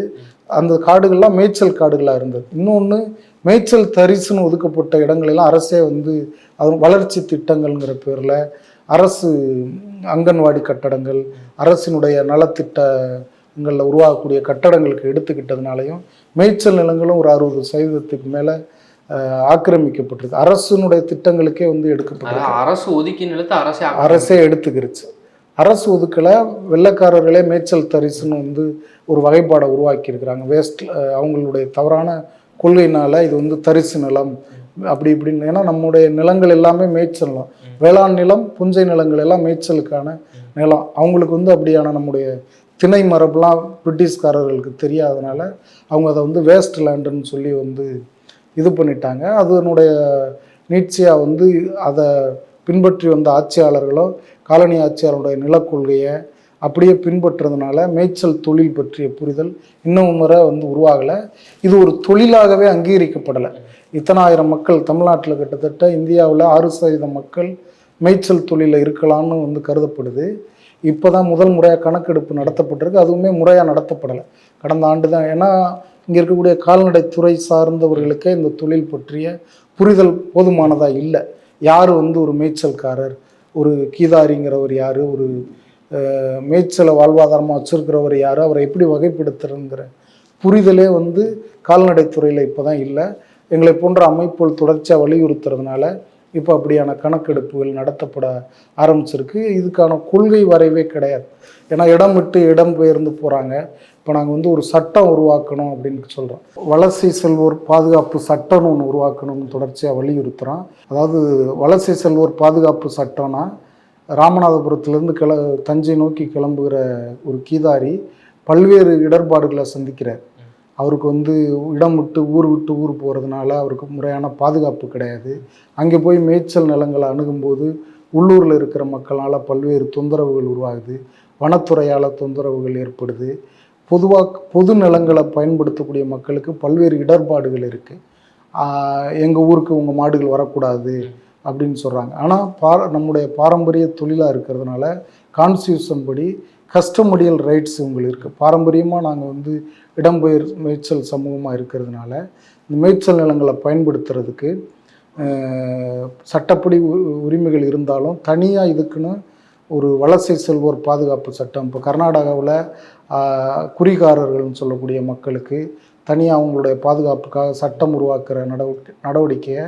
அந்த காடுகள்லாம் மேய்ச்சல் காடுகளாக இருந்தது. இன்னொன்று மேய்ச்சல் தரிசுன்னு ஒதுக்கப்பட்ட இடங்களெல்லாம் அரசே வந்து அது வளர்ச்சி திட்டங்கள்ங்கிற பேரில் அரசு அங்கன்வாடி கட்டடங்கள் அரசினுடைய நலத்திட்ட ங்களில் உருவாகக்கூடிய கட்டடங்களுக்கு எடுத்துக்கிட்டதுனாலையும் மேய்ச்சல் நிலங்களும் ஒரு அறுபது சதவீதத்துக்கு மேலே ஆக்கிரமிக்கப்பட்டிருக்கு. அரசினுடைய திட்டங்களுக்கே வந்து எடுக்கப்பட்டிருக்கு. அதாவது அரசு ஒதுக்கி நிலத்தை அரசே. அரசே எடுத்துக்கிருச்சு. அரசு ஒதுக்கலை வெள்ளைக்காரர்களே மேய்ச்சல் தரிசுன்னு வந்து ஒரு வகைப்பாடை உருவாக்கி இருக்கிறாங்க வேஸ்ட் அவங்களுடைய தவறான கொள்கையினால இது வந்து தரிசு நிலம் அப்படி இப்படின்னு. ஏன்னா நம்முடைய நிலங்கள் எல்லாமே மேய்ச்சல் நிலம். வேளாண் நிலம் புஞ்சை நிலங்கள் எல்லாம் மேய்ச்சலுக்கான நிலம். அவங்களுக்கு வந்து அப்படியான நம்முடைய திணை மரபுலாம் பிரிட்டிஷ்காரர்களுக்கு தெரியாதனால அவங்க அதை வந்து வேஸ்ட் லேண்டுன்னு சொல்லி வந்து இது பண்ணிட்டாங்க. அதனுடைய நீட்சியாக வந்து அதை பின்பற்றி வந்த ஆட்சியாளர்களும் காலனி ஆட்சியாளருடைய நிலக்கொள்கையை அப்படியே பின்பற்றுறதுனால மேய்ச்சல் தொழில் பற்றிய புரிதல் இன்னும் முறை வந்து உருவாகலை. இது ஒரு தொழிலாகவே அங்கீகரிக்கப்படலை. இத்தனாயிரம் மக்கள் தமிழ்நாட்டில் கிட்டத்தட்ட இந்தியாவில் ஆறு சதவீத மக்கள் மேய்ச்சல் தொழிலில் இருக்கலாம்னு வந்து கருதப்படுது. இப்போ தான் முதல் முறையாக கணக்கெடுப்பு நடத்தப்பட்டிருக்கு. அதுவுமே முறையாக நடத்தப்படலை. கடந்த ஆண்டு தான் ஏன்னா இங்கே இருக்கக்கூடிய கால்நடைத்துறை சார்ந்தவர்களுக்கே இந்த தொழில் பற்றிய புரிதல் போதுமானதாக இல்லை. யார் வந்து ஒரு மேய்ச்சல்காரர்? ஒரு கீதாரிங்கிறவர் யார்? ஒரு மேய்ச்சலை வாழ்வாதாரமாக வச்சுருக்கிறவர் யார்? அவரை எப்படி வகைப்படுத்துறங்கிற புரிதலே வந்து கால்நடைத்துறையில் இப்போ தான் இல்லை. எங்களை போன்ற அமைப்புகள் தொடர்ச்சியாக வலியுறுத்துறதுனால இப்போ அப்படியான கணக்கெடுப்புகள் நடத்தப்பட ஆரம்பிச்சிருக்கு. இதுக்கான கொள்கை வரைவே கிடையாது. ஏன்னா இடம் விட்டு இடம் பெயர்ந்து போகிறாங்க இப்போ நாங்கள் வந்து ஒரு சட்டம் உருவாக்கணும் அப்படின்னு சொல்கிறோம் வலசை செல்வோர் பாதுகாப்பு சட்டம்னு ஒன்று உருவாக்கணும்னு தொடர்ச்சியாக வலியுறுத்துகிறோம் அதாவது வலசை செல்வோர் பாதுகாப்பு சட்டம்னா ராமநாதபுரத்துலேருந்து கிள தஞ்சை நோக்கி கிளம்புகிற ஒரு கீதாரி பல்வேறு இடர்பாடுகளை சந்திக்கிறார். அவருக்கு வந்து இடம் விட்டு ஊர் விட்டு ஊர் போகிறதுனால அவருக்கு முறையான பாதுகாப்பு கிடையாது. அங்கே போய் மேய்ச்சல் நிலங்களை அணுகும்போது உள்ளூரில் இருக்கிற மக்களால் பல்வேறு தொந்தரவுகள் உருவாகுது. வனத்துறையால் தொந்தரவுகள் ஏற்படுது. பொதுவாக பொது நிலங்களை பயன்படுத்தக்கூடிய மக்களுக்கு பல்வேறு இடர்பாடுகள் இருக்குது எங்கள் ஊருக்கு உங்கள் மாடுகள் வரக்கூடாது. அப்படின்னு சொல்கிறாங்க ஆனால் பார நம்முடைய பாரம்பரிய தொழிலாக இருக்கிறதுனால கான்ஸ்டியூஷன் படி கஸ்டமடியல் ரைட்ஸ் உங்களுக்கு இருக்குது பாரம்பரியமாக நாங்கள் வந்து இடம்பெயர் மேய்ச்சல் சமூகமாக இருக்கிறதுனால இந்த மேய்ச்சல் நிலங்களை பயன்படுத்துறதுக்கு சட்டப்படி உ- உரிமைகள் இருந்தாலும் தனியாக இதுக்குன்னு ஒரு வலசை செல்வோர் பாதுகாப்பு சட்டம். இப்போ கர்நாடகாவில் குறிகாரர்கள்னு சொல்லக்கூடிய மக்களுக்கு தனியாக அவங்களுடைய பாதுகாப்புக்காக சட்டம் உருவாக்குற நடவடிக்கை நடவடிக்கையை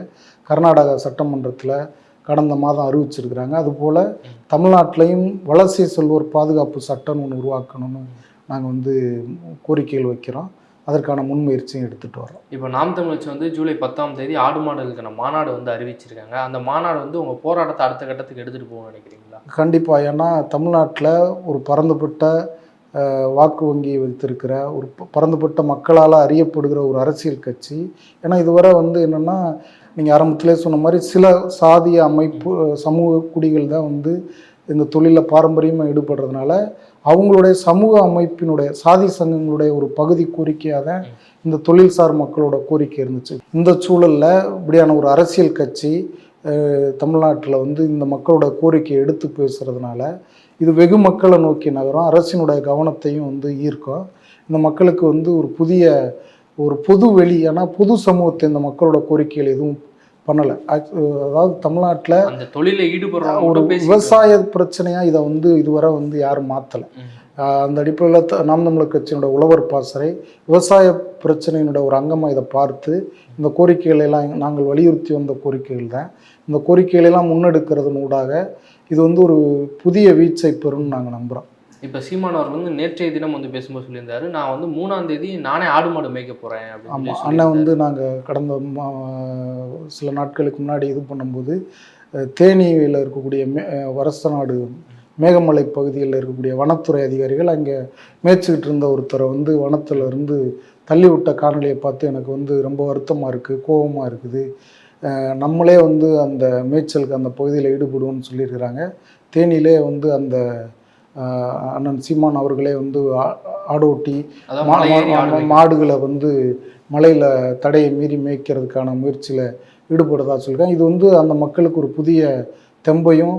கர்நாடகா சட்டமன்றத்தில் கடந்த மாதம் அறிவிச்சிருக்கிறாங்க. அதுபோல் தமிழ்நாட்டிலையும் வலசை செல்வோர் பாதுகாப்பு சட்டம்னு ஒன்று உருவாக்கணும்னு நாங்கள் வந்து கோரிக்கைகள் வைக்கிறோம். அதற்கான முன்முயற்சியும் எடுத்துகிட்டு வரோம் இப்போ நாம் தமிழச்சி வந்து ஜூலை பத்தாம் தேதி ஆடு மாடுகளுக்கான மாநாடு வந்து அறிவிச்சிருக்காங்க. அந்த மாநாடு வந்து உங்க போராட்டத்தை அடுத்த கட்டத்துக்கு எடுத்துட்டு போகணும்னு நினைக்கிறீங்களா? கண்டிப்பாக ஏன்னா தமிழ்நாட்டில் ஒரு பரந்துபட்ட வாக்கு வங்கியை வைத்திருக்கிற ஒரு ப- பரந்துபட்ட மக்களால் அறியப்படுகிற ஒரு அரசியல் கட்சி. ஏன்னா இதுவரை வந்து என்னென்னா நீங்கள் ஆரம்பத்திலே சொன்ன மாதிரி சில சாதிய அமைப்பு சமூக குடிகள் தான் வந்து இந்த தொழிலில் பாரம்பரியமாக ஈடுபடுறதுனால அவங்களுடைய சமூக அமைப்பினுடைய சாதி சங்கங்களுடைய ஒரு பகுதி கோரிக்கையாக தான் இந்த தொழில்சார் மக்களோட கோரிக்கை இருந்துச்சு. இந்த சூழலில் இப்படியான ஒரு அரசியல் கட்சி தமிழ்நாட்டில் வந்து இந்த மக்களோட கோரிக்கையை எடுத்து பேசுகிறதுனால இது வெகு மக்களை நோக்கி நகரும். அரசினுடைய கவனத்தையும் வந்து ஈர்க்கும். இந்த மக்களுக்கு வந்து ஒரு புதிய ஒரு பொது வெளி ஏன்னா பொது சமூகத்தை இந்த மக்களோட கோரிக்கைகள் எதுவும் பண்ணலை. அதாவது தமிழ்நாட்டில் அந்த தொழில ஈடுபடுறவங்க ஒரு விவசாய பிரச்சனையாக இதை வந்து இதுவரை வந்து யாரும் மாற்றலை. அந்த அடிப்படையில் நாம் தமிழர் கட்சியினோட உழவர் பாசறை விவசாய பிரச்சனையினுடைய ஒரு அங்கமாக இதை பார்த்து இந்த கோரிக்கைகளை எல்லாம் நாங்கள் வலியுறுத்தி வந்த கோரிக்கைகள் தான். இந்த கோரிக்கைகளை எல்லாம் முன்னெடுக்கிறதன் ஊடாக இது வந்து ஒரு புதிய வீச்சை பெறும்னு நாங்கள் நம்புகிறோம் இப்போ சீமான் அவர் வந்து நேற்றைய தினம் வந்து பேசும்போது சொல்லியிருந்தாரு நான் வந்து மூணாம் தேதி நானே ஆடு மாடு மேய்க்க போறேன் அப்படின்னு அண்ணன் வந்து நாங்கள் கடந்த மா- சில நாட்களுக்கு முன்னாடி இது பண்ணும்போது தேனியில் இருக்கக்கூடிய மே அஹ், வரசநாடு மேகமலை பகுதியில் இருக்கக்கூடிய வனத்துறை அதிகாரிகள் அங்கே மேய்ச்சிக்கிட்டு இருந்த ஒருத்தரை வந்து வனத்துல இருந்து தள்ளி விட்ட காணொலியை பார்த்து எனக்கு வந்து ரொம்ப வருத்தமாக இருக்குது கோபமாக இருக்குது. நம்மளே வந்து அந்த மேய்ச்சலுக்கு அந்த பகுதியில் ஈடுபடுவோம்னு சொல்லியிருக்கிறாங்க. தேனியிலே வந்து அந்த அண்ணன் சீமான் அவர்களே வந்து ஆடோட்டி. மாடுகளை வந்து மலையில் தடையை மீறி மேய்க்கிறதுக்கான முயற்சியில் ஈடுபடுறதா சொல்லியிருக்காங்க. இது வந்து அந்த மக்களுக்கு ஒரு புதிய தெம்பையும்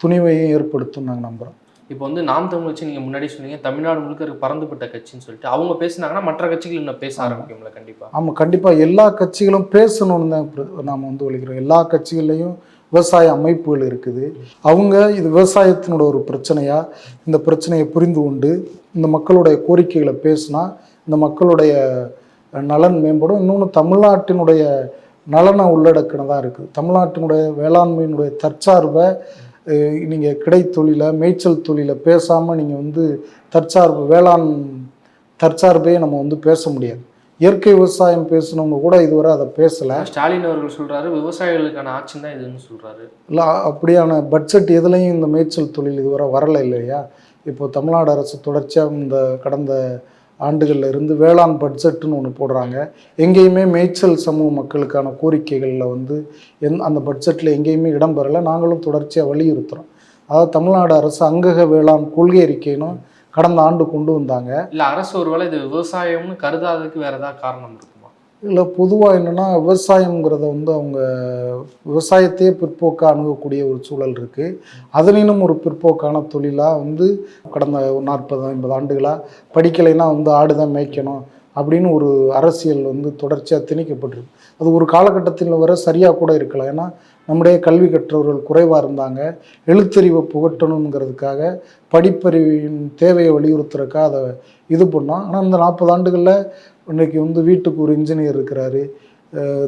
துணிவையும் ஏற்படுத்தும் நாங்கள் நம்புகிறோம் இப்போ வந்து நாம் தமிழ் வச்சு நீங்க முன்னாடி சொன்னீங்க தமிழ்நாடு முழுக்க இருக்க பறந்துபட்ட கட்சின்னு சொல்லிட்டு அவங்க பேசுனாங்கன்னா மற்ற கட்சிகள் இன்னும் பேச ஆரம்பிக்கும்ல கண்டிப்பா? ஆமாம் கண்டிப்பாக எல்லா கட்சிகளும் பேசணும்னு தான் நாம் வந்து ஒழிக்கிறோம் எல்லா கட்சிகள்லையும் விவசாய அமைப்புகள் இருக்குது. அவங்க இது விவசாயத்தினோட ஒரு பிரச்சனையா இந்த பிரச்சனையை புரிந்து கொண்டு இந்த மக்களுடைய கோரிக்கைகளை பேசினா இந்த மக்களுடைய நலன் மேம்படும். இன்னொன்று தமிழ்நாட்டினுடைய நலனை உள்ளடக்கினதாக இருக்குது. தமிழ்நாட்டினுடைய வேளாண்மையினுடைய தற்சார்பை நீங்கள் கிடைத்தொழிலை மேய்ச்சல் தொழிலை பேசாமல் நீங்கள் வந்து தற்சார்பு வேளாண் தற்சார்பையே நம்ம வந்து பேச முடியாது. இயற்கை விவசாயம் பேசுனவங்க கூட இதுவரை அதை பேசலை. ஸ்டாலின் அவர்கள் சொல்றாரு விவசாயிகளுக்கான ஆட்சி தான் இதுன்னு சொல்றாரு. இல்லை அப்படியான பட்ஜெட் எதுலேயும் இந்த மேய்ச்சல் தொழில் இதுவரை வரலை இல்லையா? இப்போ தமிழ்நாடு அரசு தொடர்ச்சியாக இந்த கடந்த ஆண்டுகளில் இருந்து வேளாண் பட்ஜெட்டுன்னு ஒன்று போடுறாங்க. எங்கேயுமே மேய்ச்சல் சமூக மக்களுக்கான கோரிக்கைகளில் வந்து எந் அந்த பட்ஜெட்டில் எங்கேயுமே இடம்பெறலை. நாங்களும் தொடர்ச்சியாக வலியுறுத்துகிறோம் அதாவது தமிழ்நாடு அரசு அங்கக வேளாண் கொள்கை அறிக்கைன்னு கடந்த ஆண்டு கொண்டு வந்தாங்க. இல்ல அரசு ஒருவேளை இது விவசாயம்னு கருதாததுக்கு வேற ஏதாவது காரணம் இருக்குமா? இல்லை பொதுவாக என்னென்னா விவசாயங்கிறத வந்து அவங்க விவசாயத்தையே பிற்போக்காக அணுகக்கூடிய ஒரு சூழல் இருக்குது அதனினும் ஒரு பிற்போக்கான தொழிலாக வந்து கடந்த நாற்பது ஐம்பது ஆண்டுகளாக படிக்கலைன்னா வந்து ஆடு தான் மேய்க்கணும் அப்படின்னு ஒரு அரசியல் வந்து தொடர்ச்சியாக திணிக்கப்பட்டிருக்கு. அது ஒரு காலகட்டத்தில் வர சரியாக கூட இருக்கலாம். ஏன்னா நம்முடைய கல்வி கற்றவர்கள் குறைவாக இருந்தாங்க. எழுத்தறிவை புகட்டணுங்கிறதுக்காக படிப்பறிவின் தேவையை வலியுறுத்துறதுக்காக அதை இது பண்ணோம். ஆனால் இந்த நாற்பது ஆண்டுகளில் இன்றைக்கி வந்து வீட்டுக்கு ஒரு இன்ஜினியர் இருக்கிறாரு.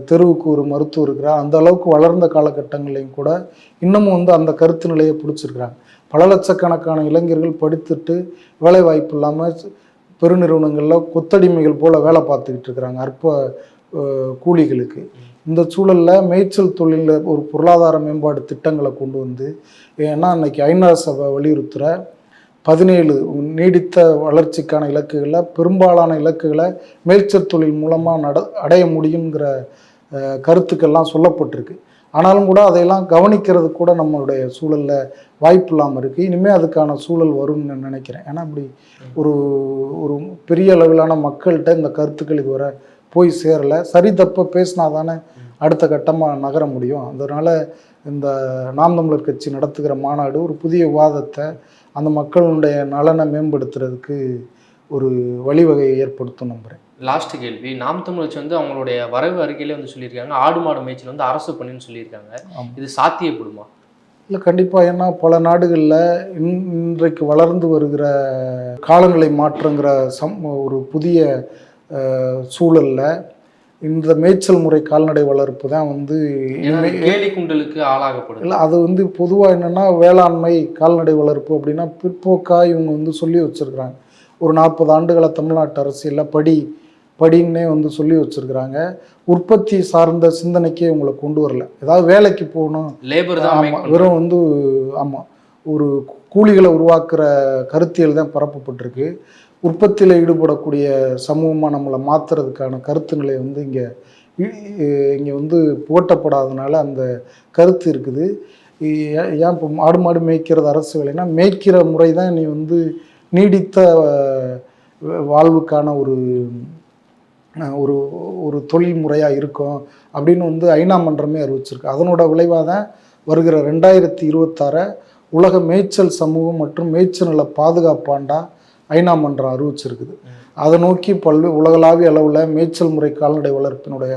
தெருவுக்கு ஒரு மருத்துவர் இருக்கிறார். அந்த அளவுக்கு வளர்ந்த காலகட்டங்களையும் கூட இன்னமும் வந்து அந்த கருத்து நிலையை பிடிச்சிருக்கிறாங்க. பல லட்சக்கணக்கான இளைஞர்கள் படித்துட்டு வேலை வாய்ப்பு இல்லாமல் பெருநிறுவனங்களில் கொத்தடிமைகள் போல் வேலை பார்த்துக்கிட்டு இருக்கிறாங்க அற்ப கூலிகளுக்கு. இந்த சூழலில் மேய்ச்சல் தொழிலில் ஒரு பொருளாதார மேம்பாடு திட்டங்களை கொண்டு வந்து ஏன்னா இன்னைக்கு ஐநா சபை வலியுறுத்துகிற பதினேழு நீடித்த வளர்ச்சிக்கான இலக்குகளில் பெரும்பாலான இலக்குகளை மேய்ச்சல் தொழில் மூலமாக நட அடைய முடியுங்கிற கருத்துக்கள்லாம் சொல்லப்பட்டிருக்கு. ஆனாலும் கூட அதையெல்லாம் கவனிக்கிறது கூட நம்மளுடைய சூழலில் வாய்ப்பு இல்லாமல் இருக்குது இனிமேல் அதுக்கான சூழல் வரும்னு நான் நினைக்கிறேன். ஏன்னா இப்படி ஒரு ஒரு பெரிய அளவிலான மக்கள்கிட்ட இந்த கருத்துக்கள் இதுவரை போய் சேரலை. சரி தப்பை பேசினா தானே அடுத்த கட்டமாக நகர முடியும். அதனால் இந்த நாம் தமிழர் கட்சி நடத்துகிற மாநாடு ஒரு புதிய விவாதத்தை அந்த மக்களுடைய நலனை மேம்படுத்துறதுக்கு ஒரு வழிவகையை ஏற்படுத்தும் நம்புகிறேன் லாஸ்ட் கேள்வி. நாம் தமிழ் வந்து அவங்களுடைய வரவு அறிக்கையிலே வந்து சொல்லியிருக்காங்க. ஆடு மாடு மேய்ச்சல் வந்து அரசு பண்ணின்னு சொல்லியிருக்காங்க. இது சாத்தியப்படுமா? இல்லை கண்டிப்பாக ஏன்னா பல நாடுகளில் இன் இன்றைக்கு வளர்ந்து வருகிற காலநிலை மாற்றங்கிற சம் ஒரு புதிய சூழல்ல இந்த மேய்ச்சல் முறை கால்நடை வளர்ப்பு தான் வந்து கேலி குண்டலுக்கு ஆளாகப்படுது இல்லை அது வந்து பொதுவாக என்னென்னா வேளாண்மை கால்நடை வளர்ப்பு அப்படின்னா பிற்போக்கா இவங்க வந்து சொல்லி வச்சுருக்குறாங்க. ஒரு நாற்பது ஆண்டுகள தமிழ்நாட்டு அரசியலில் படி படின்னே வந்து சொல்லி வச்சுருக்குறாங்க. உற்பத்தி சார்ந்த சிந்தனைக்கே இவங்களை கொண்டு வரல. ஏதாவது வேலைக்கு போகணும். லேபர் தான். வெறும் வந்து ஆமாம் ஒரு கூலிகளை உருவாக்குற கருத்தியல் தான் பரப்பப்பட்டிருக்கு. உற்பத்தியில் ஈடுபடக்கூடிய சமூகமாக நம்மளை மாற்றுறதுக்கான கருத்து நிலை வந்து இங்கே இங்கே வந்து புகட்டப்படாதனால அந்த கருத்து இருக்குது. ஏன் இப்போ மாடு மாடு மேய்க்கிறது அரசு வேலைன்னா மேய்க்கிற முறை தான் நீ வந்து நீடித்த வாழ்வுக்கான ஒரு ஒரு ஒரு தொழில் முறையாக இருக்கும் அப்படின்னு வந்து ஐநா மன்றமே அறிவிச்சிருக்கு. அதனோட விளைவாக தான் வருகிற ரெண்டாயிரத்தி இருபத்தாறை உலக மேய்ச்சல் சமூகம் மற்றும் மேய்ச்சல் நல பாதுகாப்பாண்டா ஐநா மன்றம் அறிவிச்சிருக்குது. அதை நோக்கி பல்வே உலகளாவிய அளவில் மேய்ச்சல் முறை கால்நடை வளர்ப்பினுடைய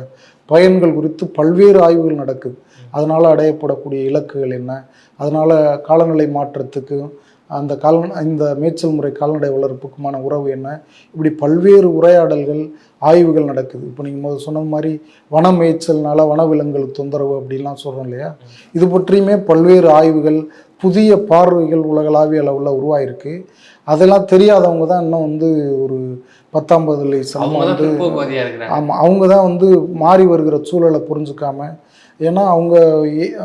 பயன்கள் குறித்து பல்வேறு ஆய்வுகள் நடக்குது. அதனால் அடையப்படக்கூடிய இலக்குகள் என்ன? அதனால் காலநிலை மாற்றத்துக்கும் அந்த கால் இந்த மேய்ச்சல் முறை கால்நடை வளர்ப்புக்குமான உறவு என்ன? இப்படி பல்வேறு உரையாடல்கள் ஆய்வுகள் நடக்குது. இப்போ நீங்கள் முதல் சொன்ன மாதிரி வன மேய்ச்சல்னால வனவிலங்குகள் தொந்தரவு அப்படின்லாம் சொல்கிறோம் இல்லையா? இது பற்றியுமே பல்வேறு ஆய்வுகள் புதிய பார்வைகள் உலகளாவிய அளவில் உருவாயிருக்கு. அதெல்லாம் தெரியாதவங்க தான் இன்னும் வந்து ஒரு பத்தாம் பதிலை வந்து ஆமாம் அவங்க தான் வந்து மாறி வருகிற சூழலை புரிஞ்சுக்காம ஏன்னா அவங்க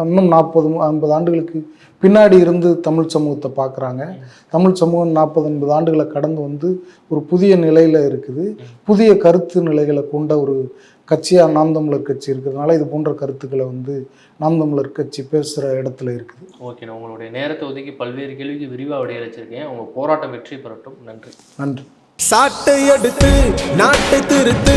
இன்னும் நாற்பது ஐம்பது ஆண்டுகளுக்கு பின்னாடி இருந்து தமிழ் சமூகத்தை பார்க்குறாங்க. தமிழ் சமூகம் நாற்பது ஐம்பது ஆண்டுகளை கடந்து வந்து ஒரு புதிய நிலையில் இருக்குது. புதிய கருத்து நிலைகளை கொண்ட ஒரு கட்சியாக நாம் தமிழர் கட்சி இருக்கிறதுனால இது போன்ற கருத்துக்களை வந்து நாம் தமிழர் கட்சி பேசுகிற இடத்துல இருக்குது. ஓகே உங்களுடைய நேரத்தை ஒதுக்கி பல்வேறு கேள்விக்கு விரிவாக விடையளிச்சிருக்கேன் உங்க போராட்டம் வெற்றி பெறட்டும். நன்றி. நன்றி. சாட்டை எடுத்து நாட்டை திருத்து.